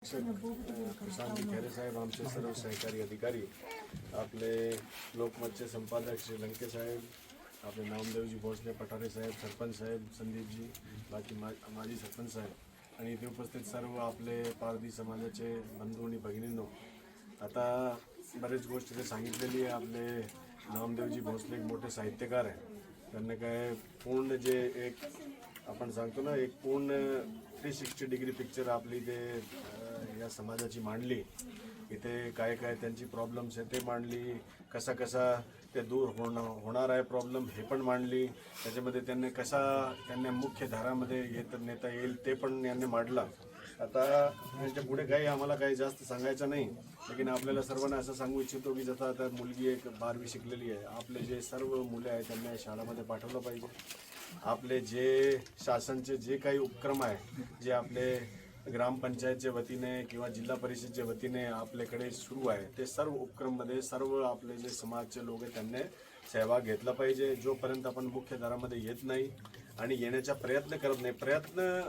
किसान खैरे साहेब आमचे सर्व सहकारी अधिकारी आपले लोकमतचे संपादक श्री लंके साहेब आपले नामदेवजी भोसले पठारे साहेब सरपंच साहेब संदीपजी बाकी मा माजी सरपंच साहेब. आणि इथे उपस्थित सर्व आपले पारधी समाजाचे बंधू आणि भगिनींनो आता बरेच गोष्टी ते सांगितलेली आहे. आपले नामदेवजी भोसले एक मोठे साहित्यकार आहे. त्यांना काय पूर्ण जे एक आपण सांगतो ना एक पूर्ण थ्री सिक्स्टी डिग्री पिक्चर आपली ते या समाजाची मांडली. इथे काय काय त्यांची प्रॉब्लेम्स आहे ते मांडली. कसा कसा ते दूर होणं होणार आहे प्रॉब्लेम हे पण मांडली. त्याच्यामध्ये त्यांनी कसा त्यांना मुख्य धारामध्ये येत नेता येईल ते पण यांनी मांडला. आता यांच्या पुढे काही आम्हाला काही जास्त सांगायचं नाही. लेकिन आपल्याला सर्वांना असं सांगू इच्छितो की जसं आता मुलगी एक बारवी शिकलेली आहे. आपले जे सर्व मुले आहेत त्यांना शाळेमध्ये पाठवलं पाहिजे. आपले जे शासनचे जे काही उपक्रम आहे जे आपले ग्रामपंचायतच्या वतीने किंवा जिल्हा परिषदच्या वतीने आपल्याकडे सुरू आहे. ते सर्व उपक्रममध्ये सर्व आपले जे समाजचे लोक आहेत त्यांनी सहभाग घेतला पाहिजे. जोपर्यंत आपण मुख्य दरामध्ये येत नाही आणि येण्याचा प्रयत्न करत नाही प्रयत्न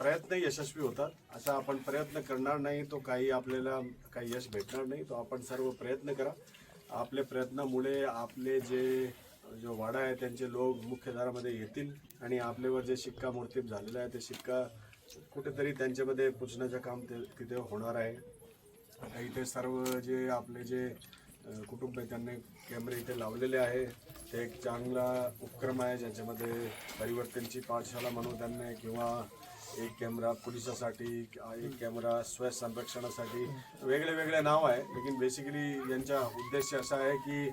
प्रयत्न यशस्वी होतात असा आपण प्रयत्न करणार नाही तो काही आपल्याला काही यश भेटणार नाही तो आपण सर्व प्रयत्न करा. आपले प्रयत्नामुळे आपले जे जो वाडा आहे त्यांचे लोक मुख्य दरामध्ये येतील आणि आपल्यावर जे शिक्का शिक्कामोर्तब झालेला आहे ते शिक्का कुठेतरी त्यांच्यामध्ये पुचण्याचं काम ते तिथे होणार आहे. आता इथे सर्व जे आपले जे कुटुंब आहे त्यांनी कॅमेरे इथे लावलेले आहे. ते एक चांगला उपक्रम आहे ज्याच्यामध्ये परिवर्तनची पाठशाला म्हणून त्यांनी किंवा एक कॅमेरा पोलिसासाठी एक कॅमेरा स्वयंसंरक्षणासाठी वेगळे वेगळे नाव आहे. लेकिन बेसिकली यांचा उद्देश असा आहे की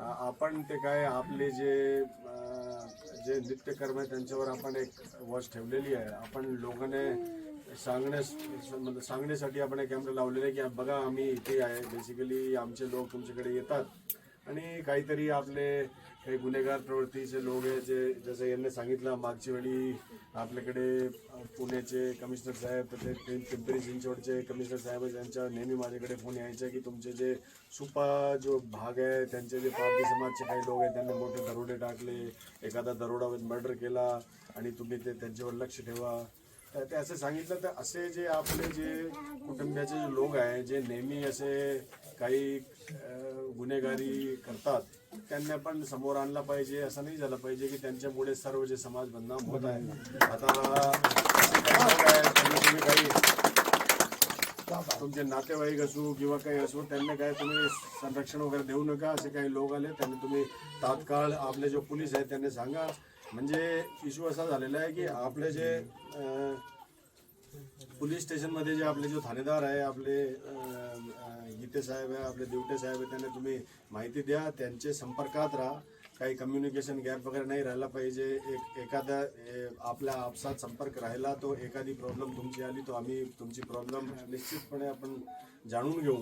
आपण ते काय आपले जे जे नित्यकर्म आहे त्यांच्यावर आपण एक वॉच ठेवलेली आहे. आपण लोकांना सांगण्यास म्हणजे सांगण्यासाठी आपण एक कॅमेरा लावलेला आहे की बघा आम्ही इथे आहे. बेसिकली आमचे लोक तुमच्याकडे येतात. आणि काहीतरी आपले काही गुन्हेगार प्रवृत्तीचे लोक आहे जे जसं यांनी सांगितलं मागच्या वेळी आपल्याकडे पुण्याचे कमिशनर साहेब तर ते पिंपरी चिंचवडचे कमिशनर साहेब यांच्या नेहमी माझ्याकडे फोन यायचा की तुमचे जे सुपा जो भाग आहे त्यांचे जे पारधी समाजचे काही लोक आहेत त्यांनी मोठे दरोडे टाकले एखादा दरोडा मर्डर केला आणि तुम्ही ते त्यांच्यावर लक्ष ठेवा. तर ते असं सांगितलं तर असे जे आपले जे कुटुंबियाचे जे लोक आहे जे नेहमी असे काही गुन्हेगारी करतात त्यांना पण समोर आणला पाहिजे असं नाही झालं पाहिजे की त्यांच्यामुळे सर्व जे समाज बदनाम होत आहे. आता तुम्ही काही तुमचे नातेवाईक असू किंवा काही असो त्यांना काय तुम्ही संरक्षण वगैरे देऊ नका असे काही लोक आले त्यांना तुम्ही तात्काळ आपले जो पोलीस आहेत त्यांना सांगा. म्हणजे इश्यू असा झालेला आहे की आपले जे पोलीस स्टेशनमध्ये जे आपले जो थानेदार आहे आपले गीते साहेब आहे आपले देवटे साहेब आहे त्यांना तुम्ही माहिती द्या. त्यांचे संपर्कात राहा. काही कम्युनिकेशन गॅप वगैरे नाही राहिला पाहिजे. एक एखादा ए, आपल्या आपसात संपर्क राहिला तो एखादी प्रॉब्लेम तुमची आली तो आम्ही तुमची प्रॉब्लेम निश्चितपणे आपण जाणून घेऊ.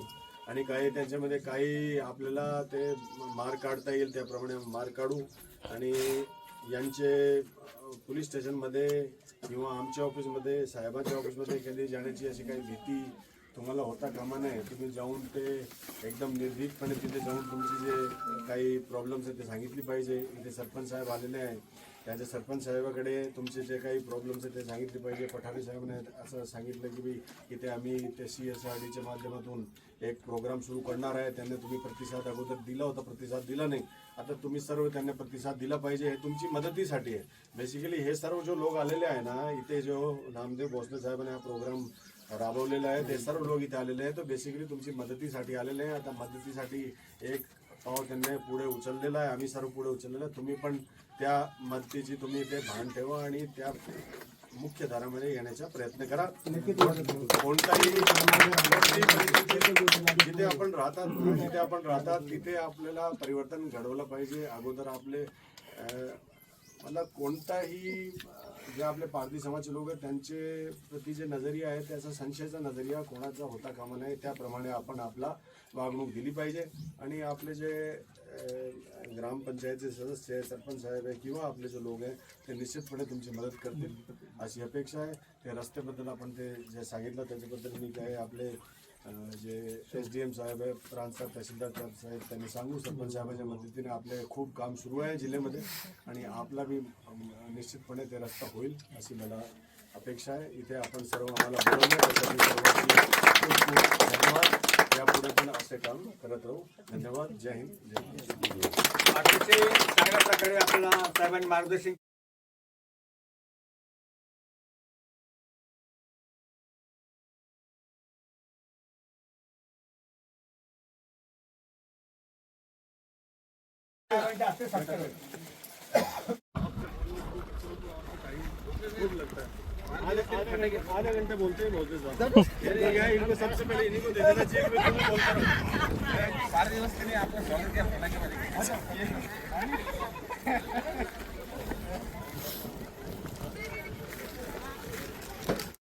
आणि काही त्याच्यामध्ये काही आपल्याला ते मार काढता येईल त्याप्रमाणे मार काढू. आणि यांचे पोलीस स्टेशनमध्ये किंवा आमच्या ऑफिसमध्ये साहेबांच्या ऑफिसमध्ये केली जाण्याची अशी काही भीती तुम्हाला होता कामा नये. तुम्ही जाऊन ते एकदम निर्भीकपणे तिथे जाऊन तुमची जे काही प्रॉब्लेम्स आहेत ते सांगितली पाहिजे. इथे सरपंच साहेब आलेले आहे त्याच्या सरपंच साहेबाकडे तुमचे जे काही प्रॉब्लेम्स आहेत ते सांगितले पाहिजे. पठारे साहेबांनी असं सांगितलं की बी इथे आम्ही ते सी एस आर डीच्या माध्यमातून एक प्रोग्राम सुरू करणार आहे. त्यांनी तुम्ही प्रतिसाद अगोदर दिला होता प्रतिसाद दिला नाही. आता तुम्ही सर्व त्यांना प्रतिसाद दिला पाहिजे हे तुमची मदतीसाठी आहे. बेसिकली हे सर्व जो लोक आलेले आहे ना इथे जो नामदेव भोसले साहेबांनी हा प्रोग्राम राबवलेला आहे. ते सर्व लोक इथे आलेले आहेत. तर बेसिकली तुमची मदतीसाठी आलेले आहे. आता मदतीसाठी एक पाव त्यांनी पुढे उचललेला आहे. आम्ही सर्व पुढे उचललेलं आहे. तुम्ही पण त्या मदतीची तुम्ही ते भान ठेवा आणि त्या मुख्य धारामध्ये येण्याचा प्रयत्न करा. कोणताही जिथे आपण राहतात जिथे आपण राहतात तिथे आपल्याला परिवर्तन घडवलं पाहिजे. अगोदर आपले मला कोणताही जे आपले पारधी समाजचे लोक आहेत त्यांचे प्रति जे नजरिया आहे त्याचा संशयाचा नजरिया कोणाचा होता कामा नये त्याप्रमाणे आपण आपला वागणूक दिली पाहिजे. आणि आपले जे ग्रामपंचायतचे सदस्य आहे सरपंच साहेब आहे किंवा आपले जे लोक आहे ते निश्चितपणे तुमची मदत करतील अशी अपेक्षा आहे. ते रस्त्याबद्दल आपण ते जे सांगितलं त्याच्याबद्दल मी काय आपले जे एस डी एम साहेब आहे प्रांत तहसीलदार साहेब त्यांनी सांगू सरपंच साहेबांच्या मदतीने आपले खूप काम सुरू आहे जिल्ह्यामध्ये आणि आपला बी निश्चितपणे ते रस्ता होईल अशी मला अपेक्षा आहे. इथे आपण सर्व आम्हाला धन्यवाद. यापुढे पण असे काम करत राहू. धन्यवाद. जय हिंद. जय महाराष्ट्र. अतिशय चांगल्या प्रकारे आपल्याला साहेबांनी मार्गदर्शन आधा आधे घंटे बोलते हैं बोलते साहब। इनको सबसे पहले इन्हीं को दे देना चाहिए कि भाई तुम बोलते रहो चार दिवस त्यांनी आपलं स्वागत केलं